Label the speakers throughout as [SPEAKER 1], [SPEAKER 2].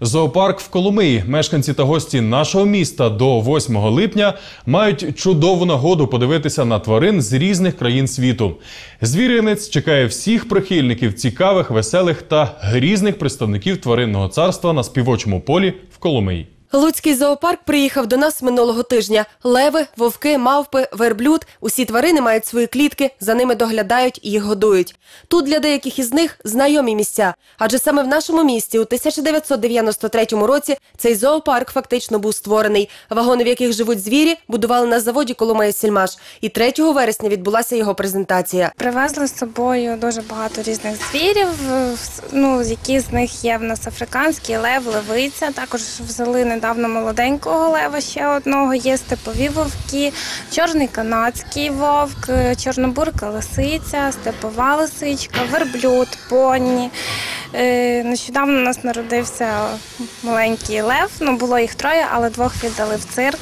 [SPEAKER 1] Зоопарк в Коломиї. Мешканці та гості нашого міста до 8 липня мають чудову нагоду подивитися на тварин з різних країн світу. Звіринець чекає всіх прихильників цікавих, веселих та грізних представників тваринного царства на співочому полі в Коломиї.
[SPEAKER 2] Луцький зоопарк приїхав до нас минулого тижня. Леви, вовки, мавпи, верблюд. Усі тварини мають свої клітки, за ними доглядають і їх годують. Тут для деяких із них знайомі місця. Адже саме в нашому місті у 1993 році цей зоопарк фактично був створений. Вагони, в яких живуть звірі, будували на заводі Коломия Сільмаш. І 3 вересня відбулася його презентація.
[SPEAKER 3] Привезли з собою дуже багато різних звірів. Ну, які з них є в нас африканський лев, левиця. Також взяли недавно молоденького лева ще одного. Є степові вовки, чорний канадський вовк, чорнобурка лисиця, степова лисичка, верблюд, поні. Е, Нещодавно у нас народився маленький лев. Ну було їх троє, але двох віддали в цирк,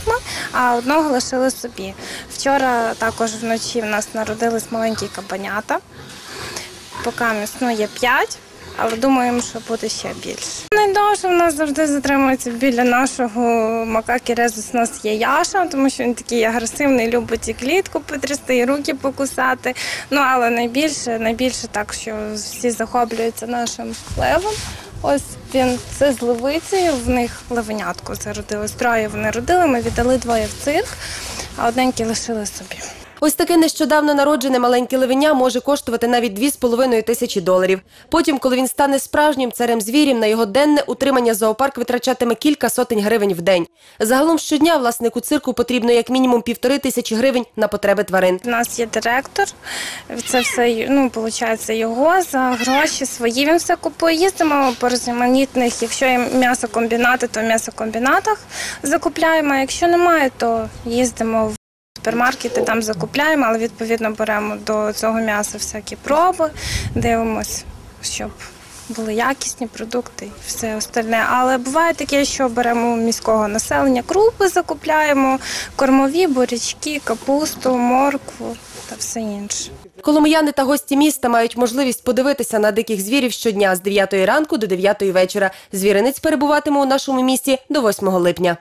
[SPEAKER 3] а одного лишили собі. Вчора також вночі в нас народились маленькі кабанята. Поки ну, є п'ять, але думаємо, що буде ще більше. Найдовше в нас завжди затримується біля нашого макаки резус. У нас є Яша, тому що він такий агресивний, любить і клітку потрясти, і руки покусати. Ну але найбільше, найбільше так, що всі захоплюються нашим левом. Ось він це з левицею. В них левенятко зародилось. Троє вони родили. Ми віддали двоє в цирк, а одненькі лишили собі.
[SPEAKER 2] Ось таке нещодавно народжене маленьке левеня може коштувати навіть 2,5 тисячі доларів. Потім, коли він стане справжнім царем звірів, на його денне утримання зоопарк витрачатиме кілька сотень гривень в день. Загалом щодня власнику цирку потрібно як мінімум півтори тисячі гривень на потреби тварин.
[SPEAKER 3] У нас є директор, це все ну, його за гроші свої. Він все купує. Їздимо по різноманітних. Якщо є м'ясокомбінати, то в м'ясокомбінатах закупляємо. А якщо немає, то їздимо в супермаркети, там закупляємо, але відповідно беремо до цього м'яса всякі проби, дивимося, щоб були якісні продукти і все остальне. Але буває таке, що беремо міського населення крупи, закупляємо, кормові, бурячки, капусту, моркву та все інше.
[SPEAKER 2] Коломияни та гості міста мають можливість подивитися на диких звірів щодня з 9 ранку до 9 вечора. Звіринець перебуватиме у нашому місті до 8 липня.